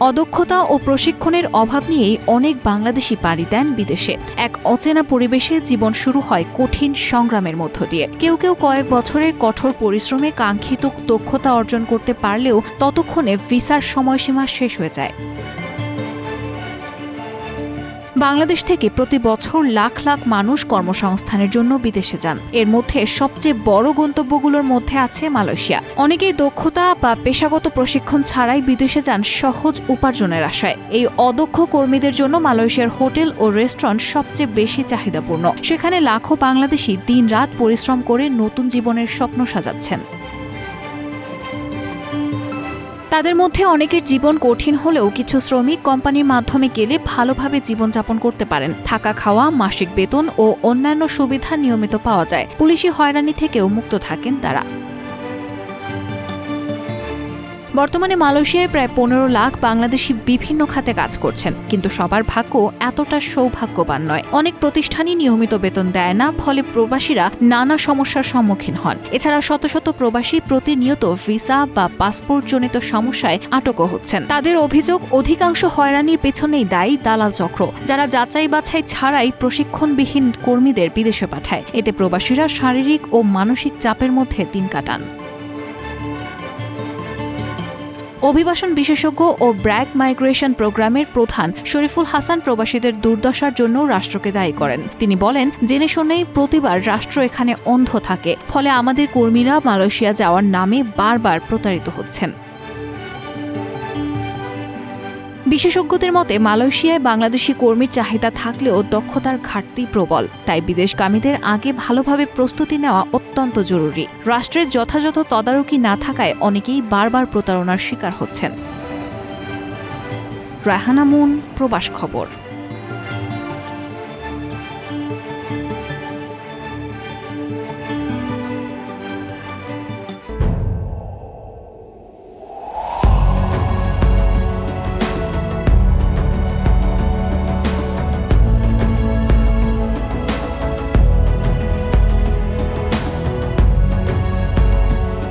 অদক্ষতা ও প্রশিক্ষণের অভাব নিয়েই অনেক বাংলাদেশি পাড়ি দেন বিদেশে। এক অচেনা পরিবেশে জীবন শুরু হয় কঠিন সংগ্রামের মধ্য দিয়ে। কেউ কেউ কয়েক বছরের কঠোর পরিশ্রমে কাঙ্ক্ষিত দক্ষতা অর্জন করতে পারলেও ততক্ষণে ভিসার সময়সীমা শেষ হয়ে যায়। বাংলাদেশ থেকে প্রতি বছর লাখ লাখ মানুষ কর্মসংস্থানের জন্য বিদেশে যান। এর মধ্যে সবচেয়ে বড় গন্তব্যগুলোর মধ্যে আছে মালয়েশিয়া। অনেকেই দক্ষতা বা পেশাগত প্রশিক্ষণ ছাড়াই বিদেশে যান সহজ উপার্জনের আশায়। এই অদক্ষ কর্মীদের জন্য মালয়েশিয়ার হোটেল ও রেস্টুরেন্ট সবচেয়ে বেশি চাহিদাপূর্ণ। সেখানে লাখো বাংলাদেশি দিন রাত পরিশ্রম করে নতুন জীবনের স্বপ্ন সাজাচ্ছেন। তাদের মধ্যে অনেকের জীবন কঠিন হলেও কিছু শ্রমিক কোম্পানির মাধ্যমে গেলে ভালোভাবে জীবনযাপন করতে পারেন। থাকা খাওয়া, মাসিক বেতন ও অন্যান্য সুবিধা নিয়মিত পাওয়া যায়। পুলিশি হয়রানি থেকেও মুক্ত থাকেন তারা। বর্তমানে মালয়েশিয়ায় প্রায় পনেরো লাখ বাংলাদেশি বিভিন্ন খাতে কাজ করছেন। কিন্তু সবার ভাগ্য এতটা সৌভাগ্যবান নয়। অনেক প্রতিষ্ঠানই নিয়মিত বেতন দেয় না, ফলে প্রবাসীরা নানা সমস্যার সম্মুখীন হন। এছাড়া শত শত প্রবাসী প্রতিনিয়ত ভিসা বা পাসপোর্টজনিত সমস্যায় আটকও হচ্ছেন। তাদের অভিযোগ, অধিকাংশ হয়রানির পেছনেই দায়ী দালাল চক্র, যারা যাচাই বাছাই ছাড়াই প্রশিক্ষণবিহীন কর্মীদের বিদেশে পাঠায়। এতে প্রবাসীরা শারীরিক ও মানসিক চাপের মধ্যে দিন কাটান। অভিবাসন বিশেষজ্ঞ ও ব্র্যাক মাইগ্রেশন প্রোগ্রামের প্রধান শরীফুল হাসান প্রবাসীদের দুর্দশার জন্য রাষ্ট্রকে দায়ী করেন। তিনি বলেন, জেনে শুনেই প্রতিবার রাষ্ট্র এখানে অন্ধ থাকে, ফলে আমাদের কর্মীরা মালয়েশিয়া যাওয়ার নামে বারবার প্রতারিত হচ্ছেন। বিশেষজ্ঞদের মতে, মালয়েশিয়ায় বাংলাদেশি কর্মীর চাহিদা থাকলেও দক্ষতার ঘাটতি প্রবল। তাই বিদেশগামীদের আগে ভালোভাবে প্রস্তুতি নেওয়া অত্যন্ত জরুরি। রাষ্ট্রের যথাযথ তদারকি না থাকায় অনেকেই বারবার প্রতারণার শিকার হচ্ছেন। রাহানামুন প্রবাস খবর।